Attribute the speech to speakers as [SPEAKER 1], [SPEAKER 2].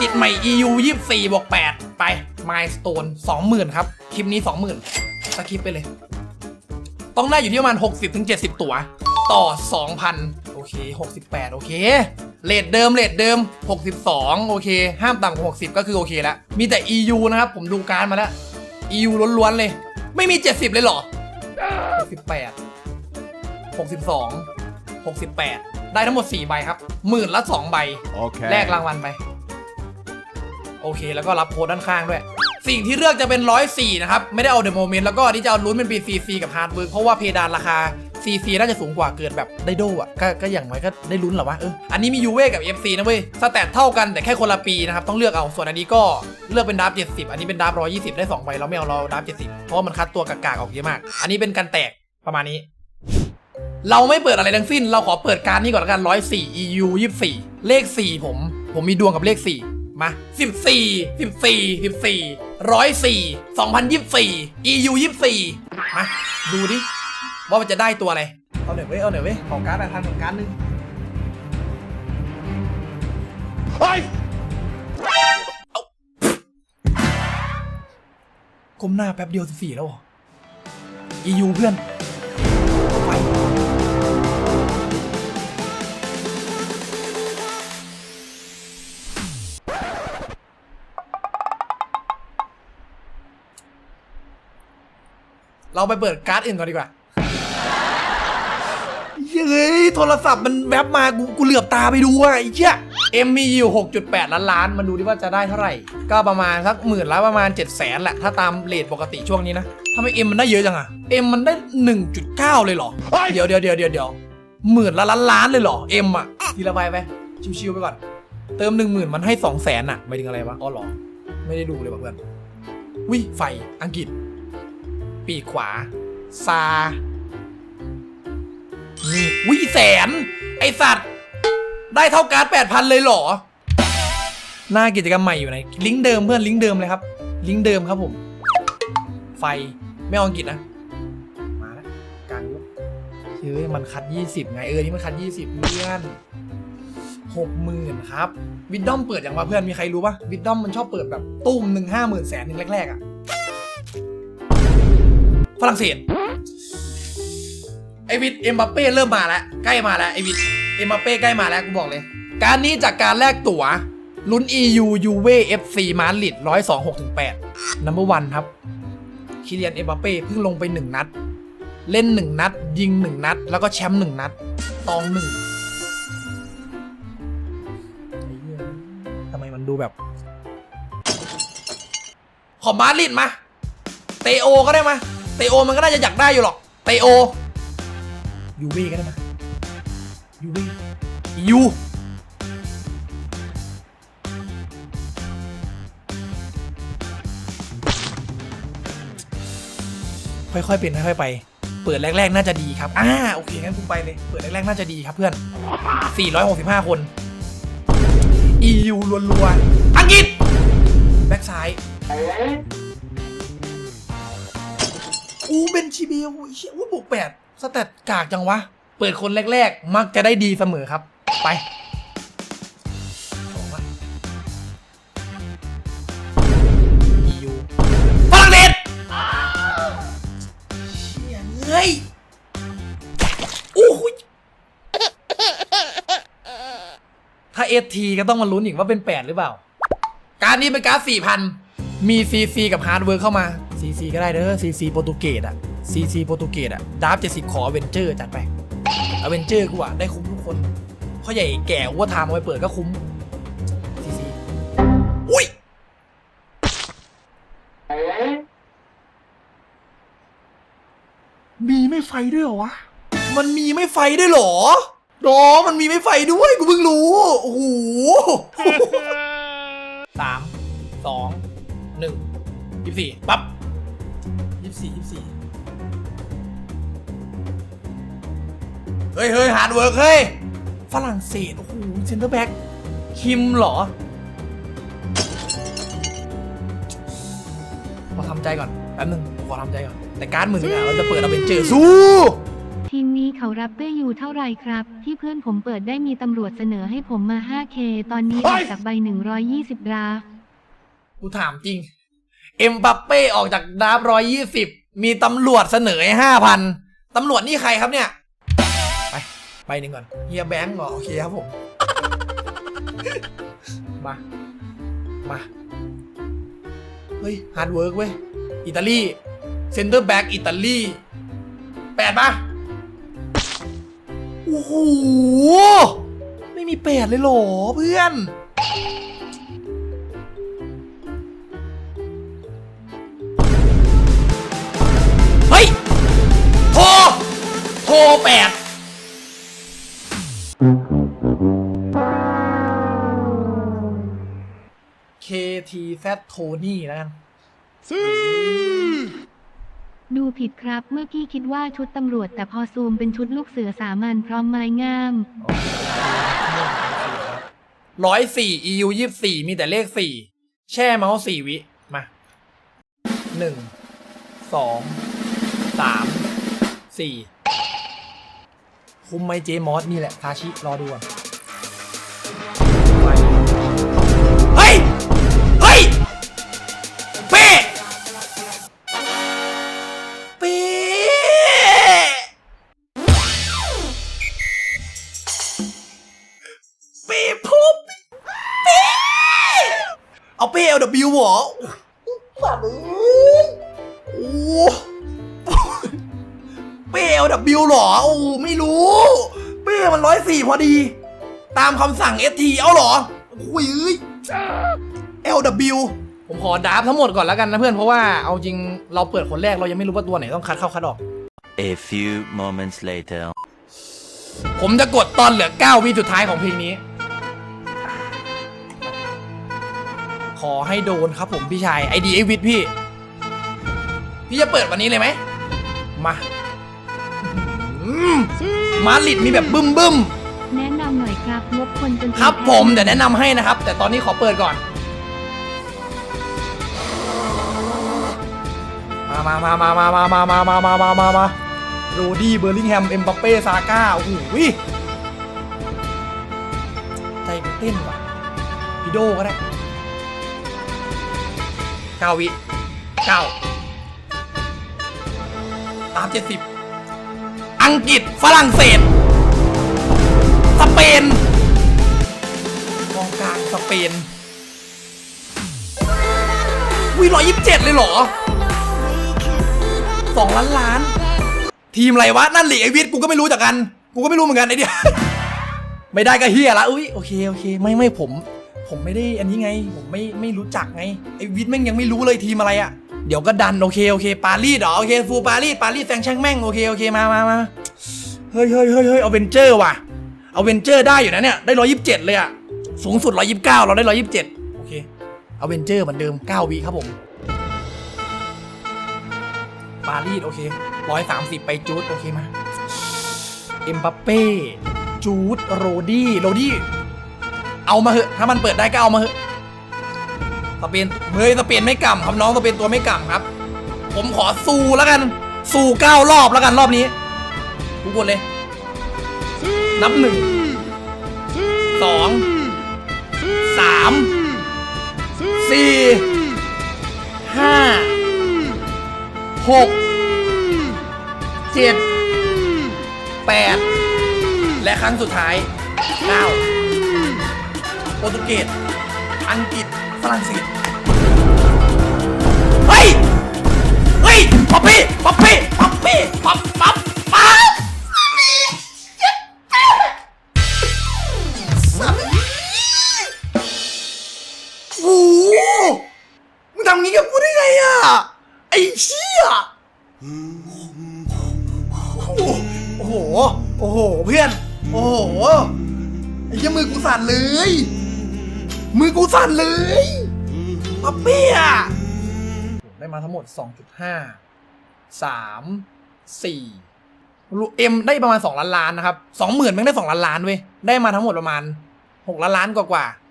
[SPEAKER 1] กิจใหม่ EU 24บวก8ไป Milestone 20,000 ครับ คลิปนี้ 20,000สคริปไปเลย ต้องได้อยู่ที่ประมาณ 60-70ถึง70 ตัว ต่อ 2,000 โอเค 68 โอเคเลทเดิมเลทเดิม 62 โอเค ห้ามต่ำกว่า60 ก็คือโอเคแล้ว มีแต่ EU นะครับ ผมดูการดมาแล้ว EU ล้วนๆเลย ไม่มี 70 เลยเหรอ 68 62 68 ได้ทั้งหมด 4 ใบครับ หมื่นละ 2 ใบ
[SPEAKER 2] Okay.
[SPEAKER 1] แลกรางวัลไป โอเค แล้วก็รับโค้ดด้านข้างด้วย สิ่งที่เลือกจะเป็นร้อยสี่นะครับ ไม่ได้เอาเดอะโมเมนต์แล้วก็ที่จะเอาลุ้นเป็นปีซีซีกับฮาร์ดเวิร์กเพราะว่าเพดานราคาซีซีน่าจะสูงกว่าเกิดแบบได้โดอะก็ก็อย่างน้อยก็ได้ลุ้นหรอวะเอออันนี้มียูเว่กับ FC นะเว้ยสแตทเท่ากันแต่แค่คนละปีนะครับ ต้องเลือกเอาส่วนอันนี้ก็เลือกเป็นดับ70 อันนี้เป็นดับ120 ได้2ใบเราไม่เอาเราดับ70 เพราะว่ามันคัดตัวกากๆออกเยอะมาก อันนี้เป็นการแตกประมาณนี้ เราไม่เปิดอะไรทั้งสิ้น เราขอเปิดการนี้ก่อนละกัน104 EU 24 เลข 4 ผม ผมมีดวงกับเลข 4 มา 14 14 14 104 2024 EU 24 มา ดูดิ ว่ามันจะได้ตัวอะไร เอาหน่อยเว้ย เอาหน่อยเว้ย ของการ์ดอะทันของการ์ดนึง
[SPEAKER 2] Hey!
[SPEAKER 1] ก้มหน้าแป๊บเดียว 14 แล้วเหรอ EU เพื่อนไป เราไปเปิดการ์ดอื่นก่อนดีกว่าเฮ้ยโทรศัพท์มันแวบมากูกูเหลือบตาไปดูอะไอ้เหี้ยเอ็มมีอยู่ 6.8 ล้านล้านมันดูดิว่าจะได้เท่าไหร่ ก็ประมาณสักหมื่นละประมาณ 7 0 0แสนแหละ ถ้าตามเลทปกติช่วงนี้นะทำไมเอ็มมันได้เยอะจังอะเอ็มมันได้ 1.9 เลยเหรอ เดี๋ยวเดี๋ยวเดี๋ยวเดี๋ยวเดี๋ยวหมื่นละล้านล้านเลยเหรอเอ็มอะทีละใบไปชิวๆไปก่อน เติมหนึ่งหมื่นมันให้สองแสนอะหมายถึงอะไรวะอ๋อเหรอไม่ได้ดูเลยว่ะเพื่อนวิไฟอังกฤษ ปีกขวา ซา นี่วิแสน ไอสัตว์ ได้เท่าการ์ดแปดพันเลยเหรอ หน้ากิจกรรมใหม่อยู่ไหน ลิงก์เดิมเพื่อน ลิงก์เดิมเลยครับ ลิงก์เดิมครับผม ไฟ ไม่เอาอังกฤษนะ มาแล้วกลางยุคเฮ้ยมันคัด 20 ไง เออ นี่มันคัด 20เพื่อนหกหมื่นครับ วิดดอมเปิดอย่างว่าเพื่อนมีใครรู้ปะวิดดอมมันชอบเปิดแบบตุ้มหนึ่งห้าหมื่นแสนหนึ่งแรกๆอะ ฝรั่งเศสไอวิดเอ็มบัปเป้เริ่มมาแล้ว ใกล้มาแล้วไอวิดเอ็มบัปเป้ใกล้มาแล้วกูบอกเลย การนี้จากการแลกตั๋วลุ้น EU u v FC มาริดร้อยสองหกถึงแปดนัมเบอร์วันครับคิเลียนเอ็มบัปเป้เพิ่งลงไปหนึ่งนัด เล่นหนึ่งนัด ยิงหนึ่งนัด แล้วก็แชมป์หนึ่งนัด ตองหนึ่งทำไมมันดูแบบ ขอมาริดมา เตโอก็ได้มา เตโอมันก็น่าจะอยากได้อยู่หรอกเตโอยูเว่ก็ได้นะยูเว่ยูค่อยๆเป็นค่อยๆไป เปิดแรกๆน่าจะดีครับ อ่าโอเคงั้นกูไปเลย เปิดแรกๆน่าจะดีครับเพื่อน 465 คน EU รัวๆอังกฤษ แบ็กซ้าย อูเบนชิเบลเชี่ยอู้บวกแปดสแตทกากจังวะ เปิดคนแรก ๆ มักจะได้ดีเสมอครับ ไปสองวะ EU ฝรั่งเศสเชี่ยเฮ้ยโอ้โหถ้าเอทีก็ต้องมาลุ้นอีกว่าเป็น8หรือเปล่า การนี้เป็นการ์ด4,000มีซีซีกับฮาร์ดเวิร์เข้ามา ซีซีก็ได้เด้อซีซีโปรตุเกสอะซีซีโปรตุเกสอะดาร์ฟเจ็ดสิบขออเวนเจอร์จัดไปอเวนเจอร์กูอะได้คุ้มทุกคนพ่อใหญ่แก่วัวทามเอาไปเปิดก็คุ้มซีซีอุ้ยมีไม่ไฟด้วยเหรอวะ มันมีไม่ไฟด้วยเหรอดอมันมีไม่ไฟด้วย กูเพิ่งรู้ โอ้โหสาม สอง หนึ่งยี่สี่ปั๊บ ยี่สี่ยี่สี่เฮ้ยเฮ้ยฮาร์ดเวิร์กเฮ้ย ฝรั่งเศส โอ้โหเซนเตอร์แบ็กคิมเหรอขอทำใจก่อน แป๊บนึงขอทำใจก่อน แต่การดมึงอะเราจะเปิดเอาเป็นเจอสู้
[SPEAKER 3] ทีมนี้
[SPEAKER 2] เขารับเป้ยูเท่าไหร่ครับ ที่เพื่อนผมเปิดได้มีตำรวจเสนอให้ผมมา 5K ตอนนี้ออกจากใบ 120 ดราฟต์
[SPEAKER 1] กูถามจริง เอ็มบัปเป้ออกจากดราฟร้อยยี่สิบมีตำรวจเสนอห้าพันตำรวจนี่ใครครับเนี่ย ไป ไปหนึ่งก่อนเฮียแบงก์เหรอโอเคครับผม มา มา เฮ้ยฮาร์ดเวิร์กเว้ย อิตาลีเซนเตอร์แบ็กอิตาลีแปดปะโอ้โห ไม่มีแปดเลยเหรอเพื่อน โทรโทรแปด KTZ โทนี่แล้วกัน
[SPEAKER 2] ดูผิดครับ เมื่อกี้คิดว่าชุดตำรวจ แต่พอซูมเป็นชุดลูกเสือสามัญพร้อมไม้งาม
[SPEAKER 1] ร้อยสี่ EU ยี่สี่มีแต่เลขสี่ แช่เมาส์สี่วิ มาหนึ่ง สอง สาม สี่คุมไหมเจมอสนี่แหละทาชิรอดูก่อนไปเฮ้ย เฮ้ย เป้เป้เป้พุบเป้เอาเป้เอา W เหรอฝันเอ้ยโอ้ เป้เอา W เหรอโอ้ไม่รู้เป้มันร้อยสี่พอดี ตามคำสั่ง ST เอาเหรอโอ้ยเอ้ย LW ผมขอดราฟทั้งหมดก่อนแล้วกันนะเพื่อน เพราะว่าเอาจริงเราเปิดคนแรกเรายังไม่รู้ว่าตัวไหนต้องคัดเข้าคัดออก
[SPEAKER 3] A few moments later.
[SPEAKER 1] ผมจะกดตอนเหลือ 9 วิสุดท้ายของเพลงนี้ ขอให้โดนครับผมพี่ชายไอดีไอวิทพี่ พี่จะเปิดวันนี้เลยไหม มาอื มมาลิดมีแบบบึ้มบึ้ม
[SPEAKER 2] แนะนำหน่อยครับงบคนจน
[SPEAKER 1] ๆครับผมเดี๋ยวแนะนำให้นะครับ แต่ตอนนี้ขอเปิดก่อน มามามามามามามามามามามามาโรดี้เบอร์ลิงแฮม เอ็มบัปเป้ ซาก้า โอ้โหยใจเต้นว่ะพี่โดก็ได้เก้าวิเก้าตามเจ็ดสิบ อังกฤษฝรั่งเศส สเปนกองกลางสเปนวิร้อยยี่สิบเจ็ดเลยเหรอสองล้านล้าน ทีมอะไรวะ นั่นหลีไอวิทกูก็ไม่รู้จากกัน กูก็ไม่รู้เหมือนกันไอเดียไม่ได้ก็เฮียละอุ้ยโอเคโอเค ไม่ไม่ผม ผมไม่ได้อันนี้ไง ผมไม่ไม่รู้จักไงไอวิทแม่งยังไม่รู้เลยทีมอะไรอะ เดี๋ยวก็ดันโอเคโอเคปารีสเหรอโอเคฟูลปารีสปารีสแซงช่งแม่งโอเคโอเคมามามาเฮ้ยเฮ้ยเฮ้ยเฮ้ยเอาเวนเจอร์ว่ะเอาเวนเจอร์ได้อยู่นะเนี่ยได้ร้อยยิบเจ็ดเลยอะสูงสุดร้อยยิบเก้าเราได้ร้อยยิบเจ็ดโอเคเอาเวนเจอร์เหมือนเดิมเก้าวิครับผมปารีสโอเคร้อยสามสิบไปจูดโอเคมาเอ็มบัปเป้จูดโรดี้โรดี้เอามาเหอะถ้ามันเปิดได้ก็เอามาเหอะ สเปนเฮ้ยสเปนไม่กล่ำครับน้องสเปนตัวไม่กล่ำครับ ผมขอซูแล้วกันซูเก้ารอบแล้วกันรอบนี้ทุกคนเลย นับหนึ่งสองสามสี่ห้าหกเจ็ดแปดและครั้งสุดท้ายเก้าโปรตุเกสอังกฤษ ฝรั่งเศสเฮ้ย เฮ้ย ป๊อปปี้ ป๊อปปี้ ป๊อปปี้ ป๊อปป๊อปป๊อปโอ้โหมึงทำงี้กับกูได้ไงอะไอ้เชี่ยโอ้โห โอ้โห เพื่อน โอ้โห ไอ้เหี้ยมือกูสั่นเลย มือกูสั่นเลยป๊อปปี้อะได้มาทั้งหมด 2.5 3 4รูเอ็มได้ประมาณ 2 ล้านล้านนะครับ 20,000แม่งได้ 2 ล้านล้านเว้ย ได้มาทั้งหมดประมาณ 6 ล้านล้านกว่าๆ